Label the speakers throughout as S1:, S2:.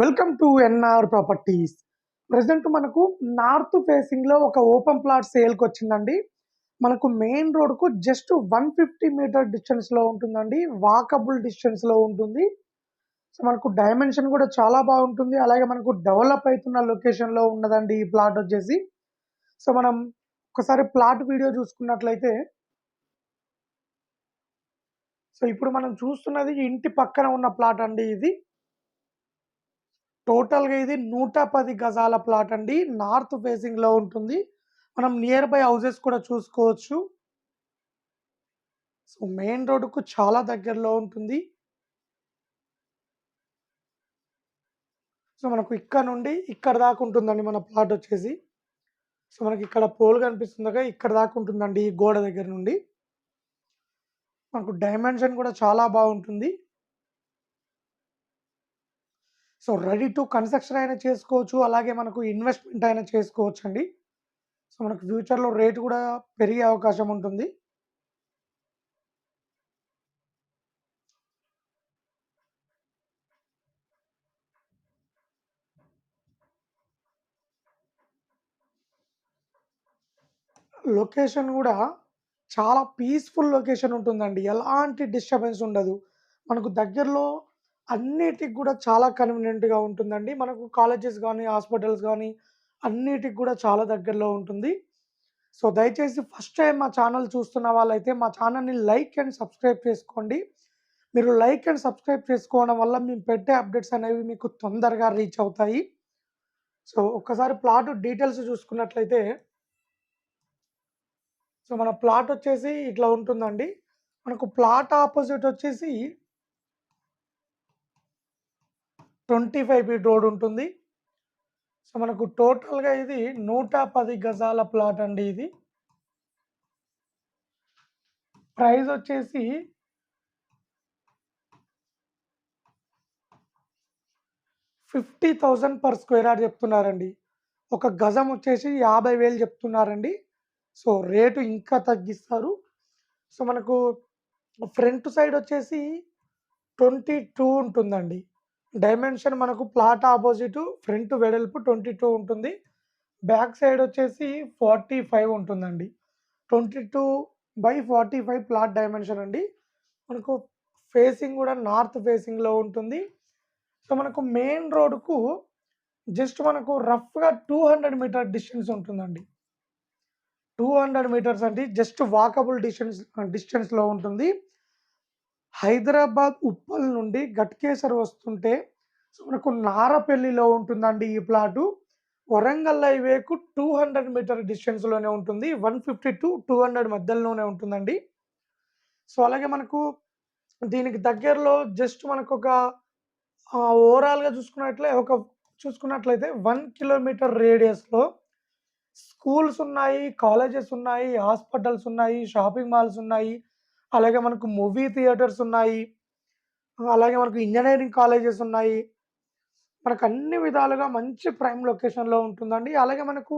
S1: Welcome to NR properties present మనకు north ఫేసింగ్లో ఒక ఓపెన్ ప్లాట్ సేల్కి వచ్చిందండి. మనకు మెయిన్ రోడ్కు జస్ట్ వన్ ఫిఫ్టీ మీటర్ డిస్టెన్స్లో ఉంటుందండి. వాకబుల్ డిస్టెన్స్లో ఉంటుంది. సో మనకు డైమెన్షన్ కూడా చాలా బాగుంటుంది. అలాగే మనకు డెవలప్ అవుతున్న లొకేషన్లో ఉన్నదండి ఈ ప్లాట్ వచ్చేసి. సో మనం ఒకసారి ప్లాట్ వీడియో చూసుకున్నట్లయితే. సో ఇప్పుడు మనం చూస్తున్నది ఇంటి పక్కన ఉన్న ప్లాట్ అండి ఇది. టోటల్గా ఇది నూట పది గజాల ప్లాట్ అండి. నార్త్ ఫేసింగ్లో ఉంటుంది. మనం నియర్ బై హౌజెస్ కూడా చూసుకోవచ్చు. సో మెయిన్ రోడ్డుకు చాలా దగ్గరలో ఉంటుంది. సో మనకు ఇక్కడ నుండి ఇక్కడ దాకా ఉంటుందండి మన ప్లాట్ వచ్చేసి. సో మనకి ఇక్కడ పోల్ కనిపిస్తుందిగా ఇక్కడ దాకా ఉంటుందండి ఈ గోడ దగ్గర నుండి. మనకు డైమెన్షన్ కూడా చాలా బాగుంటుంది. సో రెడీ టు కన్స్ట్రక్షన్ అయినా చేసుకోవచ్చు అలాగే మనకు ఇన్వెస్ట్మెంట్ అయినా చేసుకోవచ్చు అండి సో మనకు ఫ్యూచర్లో రేట్ కూడా పెరిగే అవకాశం ఉంటుంది. లొకేషన్ కూడా చాలా పీస్ఫుల్ లొకేషన్ ఉంటుందండి. ఎలాంటి డిస్టర్బెన్స్ ఉండదు. మనకు దగ్గరలో అన్నిటికి కూడా చాలా కన్వీనియంట్గా ఉంటుందండి. మనకు కాలేజెస్ కానీ హాస్పిటల్స్ కానీ అన్నిటికి కూడా చాలా దగ్గరలో ఉంటుంది. సో దయచేసి ఫస్ట్ టైం మా ఛానల్ చూస్తున్న వాళ్ళైతే మా ఛానల్ని లైక్ అండ్ సబ్స్క్రైబ్ చేసుకోండి. మీరు లైక్ అండ్ సబ్స్క్రైబ్ చేసుకోవడం వల్ల మేము పెట్టే అప్డేట్స్ అనేవి మీకు తొందరగా రీచ్ అవుతాయి. సో ఒక్కసారి ప్లాట్ డీటెయిల్స్ చూసుకున్నట్లయితే సో మన ప్లాట్ వచ్చేసి ఇట్లా ఉంటుందండి. మనకు ప్లాట్ ఆపోజిట్ వచ్చేసి ట్వంటీ ఫైవ్ ఫీట్ రోడ్ ఉంటుంది. సో మనకు టోటల్గా ఇది నూట పది గజాల ప్లాట్ అండి ఇది. ప్రైస్ వచ్చేసి fifty thousand per square yard చెప్తున్నారండి. ఒక గజం వచ్చేసి యాభై వేలు చెప్తున్నారండి. సో రేటు ఇంకా తగ్గిస్తారు. సో మనకు ఫ్రంట్ సైడ్ వచ్చేసి ట్వంటీ టూ ఉంటుందండి. డైమెన్షన్ మనకు ప్లాట్ ఆపోజిట్ ఫ్రంట్ వెడల్పు ట్వంటీ టూ ఉంటుంది. బ్యాక్ సైడ్ వచ్చేసి ఫార్టీ ఫైవ్ ఉంటుందండి. Twenty two by forty five plot dimension అండి. మనకు ఫేసింగ్ కూడా నార్త్ ఫేసింగ్లో ఉంటుంది. సో మనకు మెయిన్ రోడ్కు జస్ట్ మనకు రఫ్గా టూ హండ్రెడ్ మీటర్ డిస్టెన్స్ ఉంటుందండి. టూ హండ్రెడ్ మీటర్స్ అంటే జస్ట్ వాకబుల్ డిస్టెన్స్ డిస్టెన్స్లో ఉంటుంది. హైదరాబాద్ ఉప్పల్ నుండి గట్కేసర్ వస్తుంటే సో మనకు నారపల్లిలో ఉంటుందండి ఈ ప్లాటు. వరంగల్ హైవేకు టూ హండ్రెడ్ మీటర్ డిస్టెన్స్లోనే ఉంటుంది. One fifty to two hundred మధ్యలోనే ఉంటుందండి. సో అలాగే మనకు దీనికి దగ్గరలో జస్ట్ మనకు ఒక ఓవరాల్గా చూసుకున్నట్లే ఒక చూసుకున్నట్లయితే వన్ కిలోమీటర్ రేడియస్లో స్కూల్స్ ఉన్నాయి కాలేజెస్ ఉన్నాయి హాస్పిటల్స్ ఉన్నాయి షాపింగ్ మాల్స్ ఉన్నాయి అలాగే మనకు మూవీ థియేటర్స్ ఉన్నాయి. అలాగే మనకు ఇంజనీరింగ్ కాలేజెస్ ఉన్నాయి. మనకు అన్ని విధాలుగా మంచి ప్రైమ్ లొకేషన్లో ఉంటుందండి. అలాగే మనకు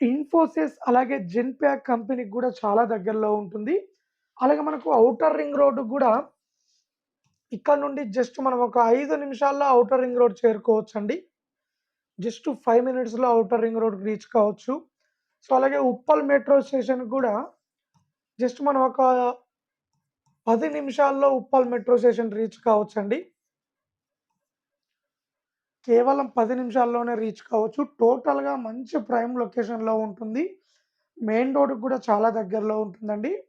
S1: ఇన్ఫోసిస్ అలాగే జెన్ప్యాక్ కంపెనీకి కూడా చాలా దగ్గరలో ఉంటుంది. అలాగే మనకు అవుటర్ రింగ్ రోడ్డు కూడా ఇక్కడ నుండి జస్ట్ మనం ఒక ఐదు నిమిషాల్లో అవుటర్ రింగ్ రోడ్ చేరుకోవచ్చు అండి జస్ట్ ఫైవ్ మినిట్స్లో అవుటర్ రింగ్ రోడ్ రీచ్ కావచ్చు. సో అలాగే ఉప్పల్ మెట్రో స్టేషన్ కూడా జస్ట్ మనం ఒక పది నిమిషాల్లో ఉప్పల్ మెట్రో స్టేషన్ రీచ్ కావచ్చండి. కేవలం పది నిమిషాల్లోనే రీచ్ కావచ్చు. టోటల్గా మంచి ప్రైమ్ లొకేషన్లో ఉంటుంది. మెయిన్ రోడ్కి కూడా చాలా దగ్గరలో ఉంటుందండి.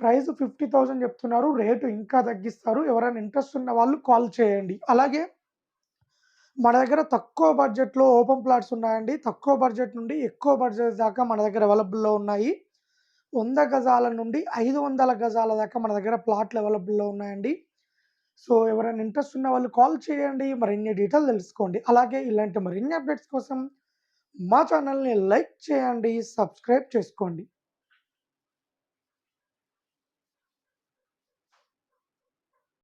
S1: ప్రైస్ ఫిఫ్టీ థౌజండ్ చెప్తున్నారు. రేటు ఇంకా తగ్గిస్తారు. ఎవరైనా ఇంట్రెస్ట్ ఉన్న వాళ్ళు కాల్ చేయండి. అలాగే మన దగ్గర తక్కువ బడ్జెట్లో ఓపెన్ ప్లాట్స్ ఉన్నాయండి. తక్కువ బడ్జెట్ నుండి ఎక్కువ బడ్జెట్ దాకా మన దగ్గర అవైలబుల్లో ఉన్నాయి. వంద గజాల నుండి ఐదు వందల గజాల దాకా మన దగ్గర ప్లాట్లు అవైలబుల్లో ఉన్నాయండి. సో ఎవరైనా ఇంట్రెస్ట్ ఉన్న వాళ్ళు కాల్ చేయండి మరిన్ని డీటెయిల్ తెలుసుకోండి. అలాగే ఇలాంటి మరిన్ని అప్డేట్స్ కోసం మా ఛానల్ని లైక్ చేయండి సబ్స్క్రైబ్ చేసుకోండి.